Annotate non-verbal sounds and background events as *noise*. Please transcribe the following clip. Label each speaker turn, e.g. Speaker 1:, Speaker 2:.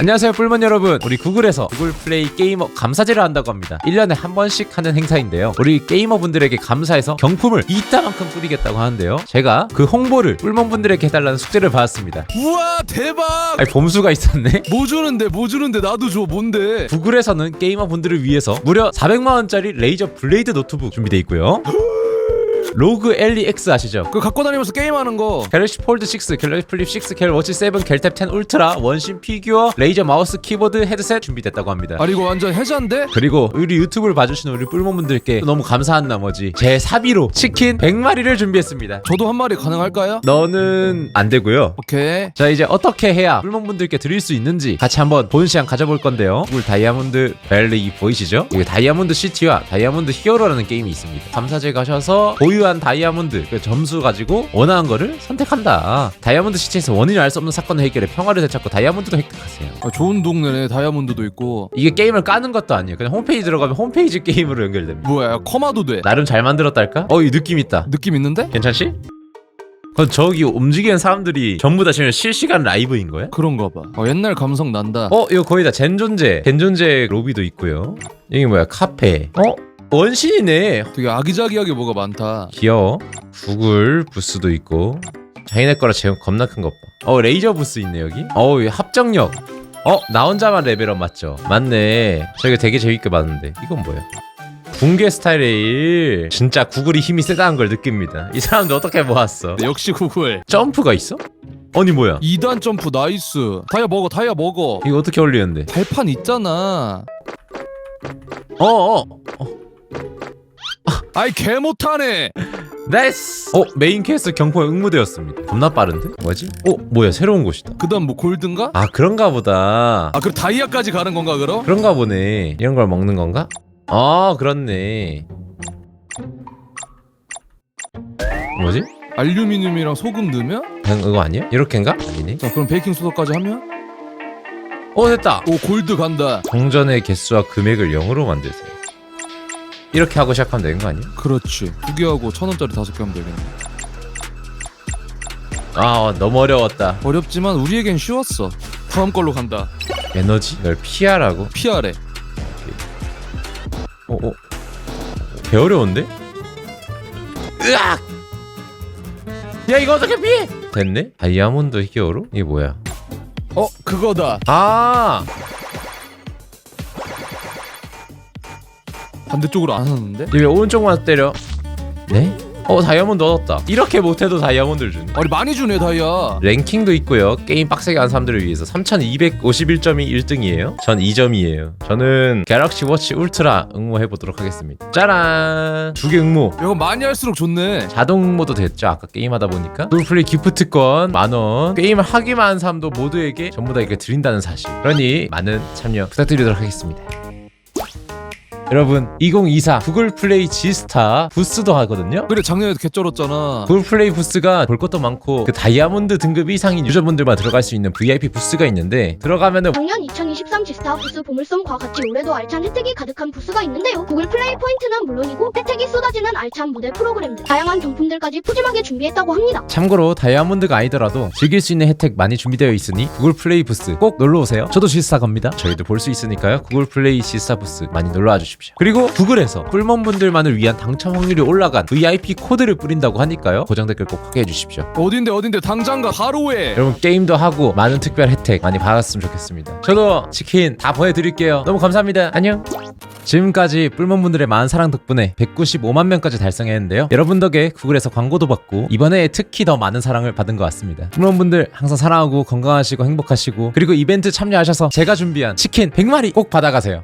Speaker 1: 안녕하세요 뿔먼 여러분. 우리 구글에서 구글 플레이 게이머 감사제를 한다고 합니다. 1년에 한 번씩 하는 행사인데요. 우리 게이머 분들에게 감사해서 경품을 이따만큼 뿌리겠다고 하는데요. 제가 그 홍보를 뿔먼 분들에게 해달라는 숙제를 받았습니다.
Speaker 2: 우와 대박!
Speaker 1: 아니 봄수가 있었네. *laughs*
Speaker 2: 뭐 주는데 뭐 주는데 나도 줘 뭔데?
Speaker 1: 구글에서는 게이머 분들을 위해서 무려 400만원짜리 레이저 블레이드 노트북 준비되어 있고요 *gasps* 로그 엘리 X 아시죠?
Speaker 2: 그거 갖고 다니면서 게임하는 거
Speaker 1: 갤럭시 폴드 6, 갤럭시 플립 6, 갤 워치 7, 갤탭 10 울트라, 원심 피규어, 레이저 마우스, 키보드, 헤드셋 준비됐다고 합니다.
Speaker 2: 아니 이거 완전 해자인데?
Speaker 1: 그리고 우리 유튜브를 봐주시는 우리 뿔몬분들께 너무 감사한 나머지 제 사비로 치킨 100마리를 준비했습니다.
Speaker 2: 저도 한 마리 가능할까요?
Speaker 1: 너는 안 되고요.
Speaker 2: 오케이
Speaker 1: 자 이제 어떻게 해야 뿔몬분들께 드릴 수 있는지 같이 한번 본 시간 가져볼 건데요. 구글 다이아몬드 밸리 보이시죠? 이게 다이아몬드 시티와 다이아몬드 히어로라는 게임이 있습니다. 감사제 가셔서 보유 한 다이아몬드 그 점수 가지고 원하는 거를 선택한다. 다이아몬드 시티에서 원인을 알 수 없는 사건을 해결해 평화를 되찾고 다이아몬드도 획득하세요.
Speaker 2: 아, 좋은 동네네 다이아몬드도 있고
Speaker 1: 이게 게임을 까는 것도 아니에요. 그냥 홈페이지 들어가면 홈페이지 게임으로 연결됩니다.
Speaker 2: 뭐야 커마도 돼
Speaker 1: 나름 잘 만들었달까? 어, 이 느낌 있다.
Speaker 2: 느낌 있는데?
Speaker 1: 괜찮지? 그럼 저기 움직이는 사람들이 전부 다 지금 실시간 라이브인 거야?
Speaker 2: 그런가 봐 어, 옛날 감성 난다
Speaker 1: 어 이거 거의 다 젠존제 젠존제 로비도 있고요 이게 뭐야 카페 어? 원신이네
Speaker 2: 되게 아기자기하게 뭐가 많다.
Speaker 1: 귀여워. 구글 부스도 있고. 자기네 거라 제형 겁나 큰 것 봐 어 레이저 부스 있네 여기? 어이 합정역. 어나 혼자만 레벨업 맞죠? 맞네. 저기 되게 재밌게 봤는데. 이건 뭐야? 붕괴 스타일 진짜 구글이 힘이 세다는 걸 느낍니다. 이 사람들 어떻게 모았어?
Speaker 2: 역시 구글.
Speaker 1: 점프가 있어? 아니 뭐야?
Speaker 2: 2단 점프 나이스. 다이아 먹어 다이아 먹어.
Speaker 1: 이거 어떻게 올리는데?
Speaker 2: 발판 있잖아.
Speaker 1: 어어
Speaker 2: 아이 개 못하네
Speaker 1: 나이스 어 메인 퀘스트 경포에 응모되었습니다 겁나 빠른데? 뭐지? 어 뭐야 새로운 곳이다
Speaker 2: 그 다음 뭐 골든가?
Speaker 1: 아 그런가 보다
Speaker 2: 아 그럼 다이아까지 가는 건가 그럼?
Speaker 1: 그런가 보네 이런 걸 먹는 건가? 아 그렇네 뭐지?
Speaker 2: 알루미늄이랑 소금 넣으면?
Speaker 1: 그냥 이거 아니야? 이렇게인가? 아니네
Speaker 2: 자 그럼 베이킹 소다까지 하면?
Speaker 1: 어 됐다
Speaker 2: 오 골드 간다
Speaker 1: 동전의 개수와 금액을 0으로 만드세요 이렇게 하고 시작하면 되는 거 아니야?
Speaker 2: 그렇지 두 개하고 천 원짜리 다섯 개 하면 되겠네
Speaker 1: 아 너무 어려웠다
Speaker 2: 어렵지만 우리에겐 쉬웠어 다음 걸로 간다
Speaker 1: 에너지? 이걸 피하라고?
Speaker 2: 피하래
Speaker 1: 어, 어. 개 어려운데? 으악! 야 이거 어떻게 피해? 됐네? 다이아몬드 히어로? 이게 뭐야?
Speaker 2: 어 그거다
Speaker 1: 아
Speaker 2: 반대쪽으로 안 하는데?
Speaker 1: 왜 오른쪽만 때려? 네? 어 다이아몬드 얻었다. 이렇게 못해도 다이아몬드를 주네
Speaker 2: 아니 많이 주네 다이아.
Speaker 1: 랭킹도 있고요. 게임 빡세게 하는 사람들을 위해서 3251점이 1등이에요. 전 2점이에요. 저는 갤럭시 워치 울트라 응모해보도록 하겠습니다. 짜란! 두 개 응모.
Speaker 2: 이거 많이 할수록 좋네.
Speaker 1: 자동 응모도 됐죠? 아까 게임하다 보니까. 풀플레이 기프트권 만원. 게임을 하기만 한 사람도 모두에게 전부 다 이렇게 드린다는 사실. 그러니 많은 참여 부탁드리도록 하겠습니다 여러분 2024 구글 플레이 지스타 부스도 하거든요.
Speaker 2: 그리고 작년에도 개쩔었잖아.
Speaker 1: 구글 플레이 부스가 볼 것도 많고 그 다이아몬드 등급 이상인 유저분들만 들어갈 수 있는 VIP 부스가 있는데 들어가면은
Speaker 3: 작년 13지스타 부스 보물섬과 같이 올해도 알찬 혜택이 가득한 부스가 있는데요. 구글 플레이 포인트는 물론이고 혜택이 쏟아지는 알찬 모델 프로그램들, 다양한 경품들까지 푸짐하게 준비했다고 합니다.
Speaker 1: 참고로 다이아몬드가 아니더라도 즐길 수 있는 혜택 많이 준비되어 있으니 구글 플레이 부스 꼭 놀러 오세요. 저도 실사 갑니다. 저희도 볼 수 있으니까요. 구글 플레이 지스타 부스 많이 놀러 와 주십시오. 그리고 구글에서 꿀먼 분들만을 위한 당첨 확률이 올라간 VIP 코드를 뿌린다고 하니까요. 고정 댓글 꼭 확인해 주십시오.
Speaker 2: 어딘데 어딘데 당장 가 바로 해.
Speaker 1: 여러분 게임도 하고 많은 특별 혜택 많이 받았으면 좋겠습니다. 저도 치킨 다 보내드릴게요. 너무 감사합니다. 안녕. 지금까지 뿔몬분들의 많은 사랑 덕분에 195만 명까지 달성했는데요. 여러분 덕에 구글에서 광고도 받고 이번에 특히 더 많은 사랑을 받은 것 같습니다. 뿔몬분들 항상 사랑하고 건강하시고 행복하시고 그리고 이벤트 참여하셔서 제가 준비한 치킨 100마리 꼭 받아가세요.